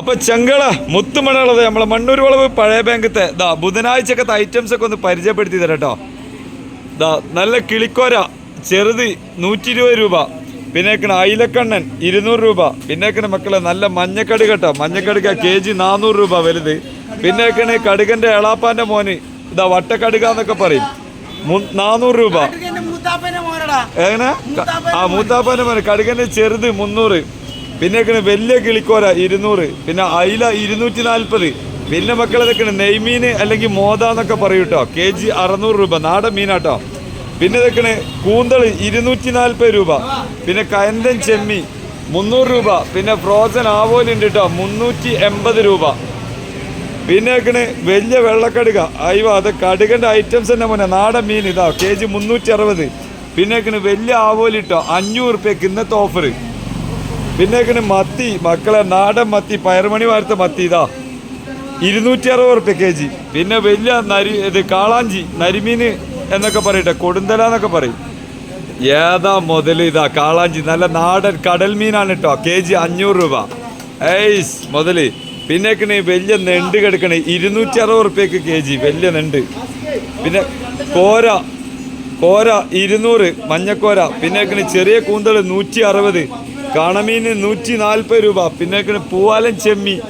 അപ്പൊ ചെങ്കള മുത്തുമണുള്ളത് നമ്മളെ മണ്ണൂർ വളവ് പഴയ ബാങ്കത്തെ ദാ ബുധനാഴ്ചക്കത്തെ ഐറ്റംസ് ഒക്കെ ഒന്ന് പരിചയപ്പെടുത്തി തരാം കേട്ടോ. ഇതാ നല്ല കിളിക്കോര ചെറുത് നൂറ്റി ഇരുപത് രൂപ. പിന്നേക്കണ അയിലക്കണ്ണൻ ഇരുന്നൂറ് രൂപ. പിന്നേക്കണ മക്കളെ നല്ല മഞ്ഞക്കടുക കേട്ടോ. മഞ്ഞക്കടുക കെ ജി നാനൂറ് രൂപ വലുത്. പിന്നേക്കണ കടുകന്റെ എളാപ്പാന്റെ മോന് ഇതാ വട്ടക്കടുക എന്നൊക്കെ പറയും. നാനൂറ് രൂപ. എങ്ങനെ? ആ മൂത്താപ്പാന്റെ മോന് കടുകന്റെ ചെറുത് മുന്നൂറ്. പിന്നേക്കണ് വലിയ കിളിക്കോര ഇരുന്നൂറ്. പിന്നെ അയില ഇരുന്നൂറ്റി നാൽപ്പത് പിന്നെ മക്കളെ ഇതൊക്കെയാണ് നെയ്മീൻ അല്ലെങ്കിൽ മോത എന്നൊക്കെ പറയും കേട്ടോ കെ ജി അറുന്നൂറ് രൂപ. നാടൻ മീനാട്ടോ പിന്നെ ഇതൊക്കെയാണ് കൂന്തൾ ഇരുന്നൂറ്റി നാൽപ്പത് രൂപ. പിന്നെ കയന്തൻ ചെമ്മി മുന്നൂറ് രൂപ. പിന്നെ ഫ്രോസൺ ആവോലുണ്ട് കേട്ടോ മുന്നൂറ്റി എൺപത് രൂപ. പിന്നെ വെക്കണ് വലിയ വെള്ളക്കടുക. അയ്യോ അത് കടുകന്റെ ഐറ്റംസ് തന്നെ മോനെ. നാടൻ മീൻ ഇതാ. കെ ജി മുന്നൂറ്റി അറുപത് പിന്നെ വെക്കണ് വലിയ ആവോലിട്ടോ അഞ്ഞൂറ് റുപ്യക്ക് ഇന്നത്തെ ഓഫർ പിന്നെ വെക്കണ് മത്തി മക്കളെ നാടൻ മത്തി പയർമണി വാരത്തെ മത്തി ഇതാ. ഇരുന്നൂറ്റി അറുപത് റുപ്യ കെ ജി. പിന്നെ വലിയ നരി ഇത് കാളാഞ്ചി നരിമീൻ എന്നൊക്കെ പറയട്ടെ കൊടുന്തല എന്നൊക്കെ പറയും. ഏതാ മുതൽ ഇതാ കാളാഞ്ചി? നല്ല നാടൻ കടൽ മീനാണ് കേട്ടോ കെ ജി അഞ്ഞൂറ് രൂപ. ഏയ്സ് മുതൽ പിന്നേക്കണ് വലിയ നെണ്ട് കിടക്കണേ ഇരുന്നൂറ്റി അറുപത് റുപ്യക്ക് കെ ജി വലിയ നെണ്ട്. പിന്നെ കോര കോര ഇരുന്നൂറ് മഞ്ഞക്കോര. പിന്നേക്കണ് ചെറിയ കൂന്തൽ നൂറ്റി അറുപത് കണമീന് നൂറ്റി നാൽപ്പത് രൂപ. പിന്നെ പൂവാലൻ ചെമ്മി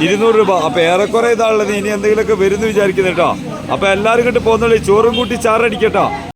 ഇരുന്നൂറ് രൂപ. അപ്പം ഏറെക്കുറെ ഇതാണുള്ളത്. ഇനി എന്തെങ്കിലുമൊക്കെ വരുന്നു വിചാരിക്കുന്നു കേട്ടോ. അപ്പൊ എല്ലാവരും ഇങ്ങോട്ട് പോകുന്നുള്ളൂ. ചോറും കൂട്ടി ചാറടിക്കട്ടോ.